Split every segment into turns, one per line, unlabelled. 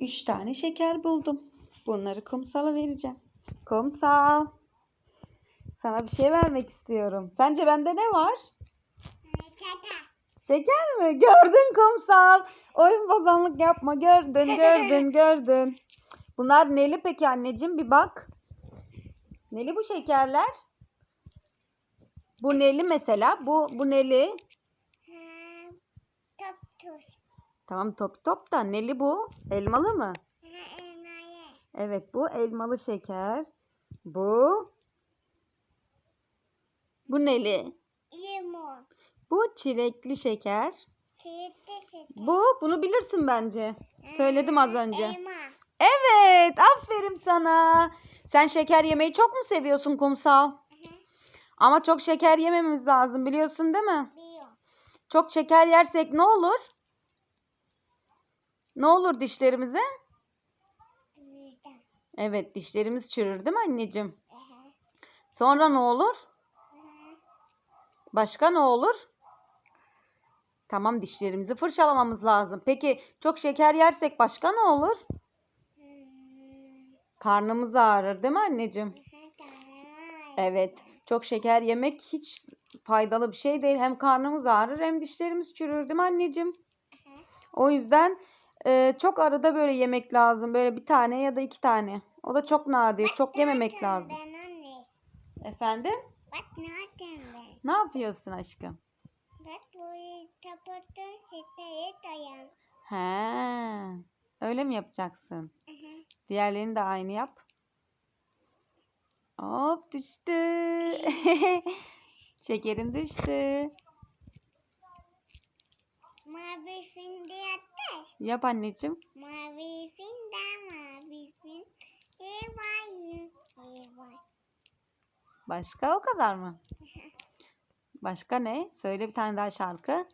Üç tane şeker buldum. Bunları kumsala vereceğim. Kumsal. Sana bir şey vermek istiyorum. Sence bende ne var?
Çata.
Şeker mi? Gördün kumsal. Oyun bozanlık yapma. Gördün, gördün, gördün. Bunlar neli peki anneciğim? Bir bak. Neli bu şekerler? Bu neli mesela. Bu bu neli.
Ha, tuz.
Tamam top top da neli bu? Elmalı mı?
Ha, elmayı.
Evet bu elmalı şeker. Bu bu neli?
Limon.
Bu çilekli şeker.
Kilitli süt.
Bu bunu bilirsin bence. Söyledim az önce.
Elma.
Evet, aferin sana. Sen şeker yemeyi çok mu seviyorsun kumsal? Ama çok şeker yememiz lazım biliyorsun değil mi?
Biliyorum.
Çok şeker yersek ne olur? Ne olur dişlerimize? Evet, dişlerimiz çürür değil mi anneciğim? Sonra ne olur? Başka ne olur? Tamam dişlerimizi fırçalamamız lazım. Peki çok şeker yersek başka ne olur?
Hmm.
Karnımız ağrır değil mi anneciğim? Evet. Çok şeker yemek hiç faydalı bir şey değil. Hem karnımız ağrır hem dişlerimiz çürür değil mi anneciğim? O yüzden e, çok arada böyle yemek lazım. Böyle bir tane ya da iki tane. O da çok nadir. Çok yememek lazım.
Ben anne.
Efendim?
Bak nereden ben?
Ne yapıyorsun aşkım?
Bak bu tapotun siteye dayan.
He. Öyle mi yapacaksın?
Aha.
Diğerlerini de aynı yap. Hop düştü. Şekerin düştü.
Mavi de yattır.
Yap anneciğim.
Mavi fin de mavi fin. Eyvah eyvah.
Başka o kadar mı? Başka ne? Söyle bir tane daha şarkı.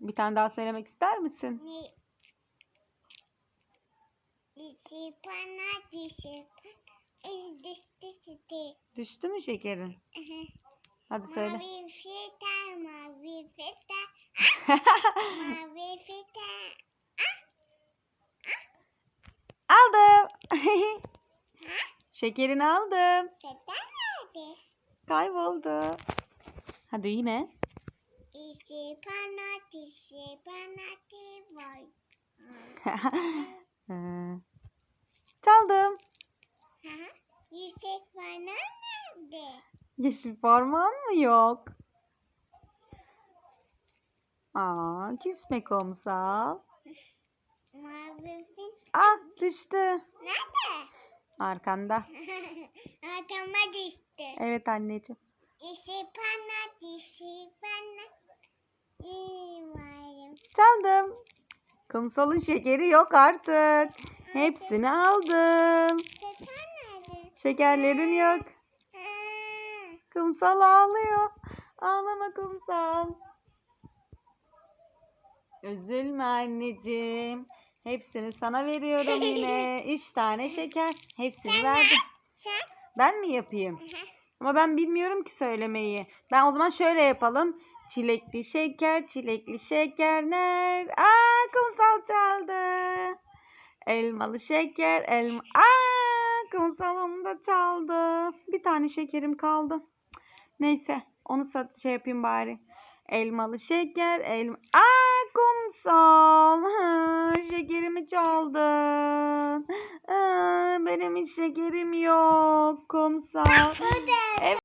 Bir tane daha söylemek ister misin?
Ne? Düştü
mü şekerin? Hadi söyle.
Mavi fita, mavi fita, mavi fita.
aldım. Şekerini aldım.
Fita nerede?
Kayboldu. Hadi yine.
Dişi bana dişi bana vay.
Ee, Çaldım.
Yüksek bana nerede?
Yeşil parmağın mı yok? Aa, küsme kumsal. Ah düştü.
Nerede?
Arkanda.
Adama düştü.
Evet anneciğim.
Dişi bana dişi bana. İyi varım.
Çaldım. Kumsalın şekeri yok artık. Hepsini aldım. Şekerlerin yok. Kumsal ağlıyor. Ağlama kumsal. Üzülme anneciğim. Hepsini sana veriyorum yine. Üç tane şeker. Hepsini
Sen
verdim.
Sen?
Ben mi yapayım? Ama ben bilmiyorum ki söylemeyi. Ben o zaman şöyle yapalım. Çilekli şeker, çilekli şekerler. Aa kumsal çaldı. Elmalı şeker, elma. Aa kumsal onu da çaldı. Bir tane şekerim kaldı. Neyse onu sat şey yapayım bari. Elmalı şeker, elma. Aa kumsal. Ha, şekerimi çaldın. Benim hiç şekerim yok kumsal.
Burada.